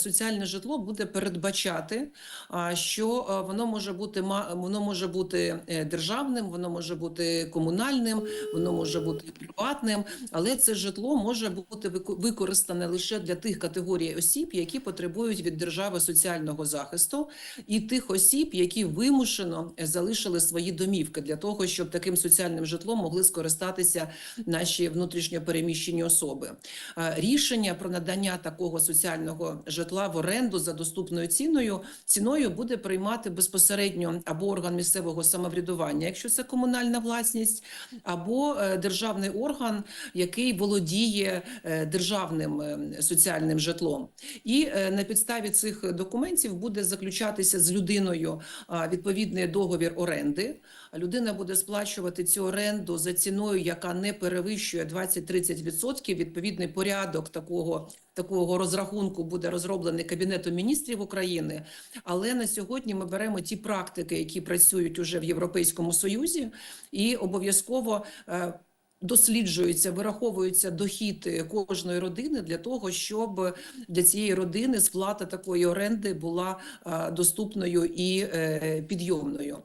соціальне житло буде передбачати, що воно може бути воно може бути е, державним, воно може бути комунальним, воно може бути приватним, але це житло може бути використане лише для тих категорій осіб, які потребують від держави соціального захисту, і тих осіб, які вимушено е, залишили свої домівки для того, щоб таким соціальним житлом могли скористатися наші внутрішньо переміщені особи. Е, Рішення про надання такого соціального житла в оренду за доступною ціною ціною буде приймати безпосередньо або орган місцевого самоврядування, якщо це комунальна власність, або е, державний орган, який володіє е, державним е, соціальним житлом. І на підставі цих документів буде заключатися з людиною відповідний договір оренди. Людина буде сплачувати цю оренду за ціною, яка не перевищує 20-30%. Відповідний порядок такого. Такого розрахунку буде розроблений Кабінетом міністрів України, але на сьогодні ми беремо ті практики, які працюють уже в Європейському Союзі, і обов'язково е, досліджується, вираховується дохід кожної родини для того, щоб для цієї родини сплата такої оренди була е, доступною і е, підйомною.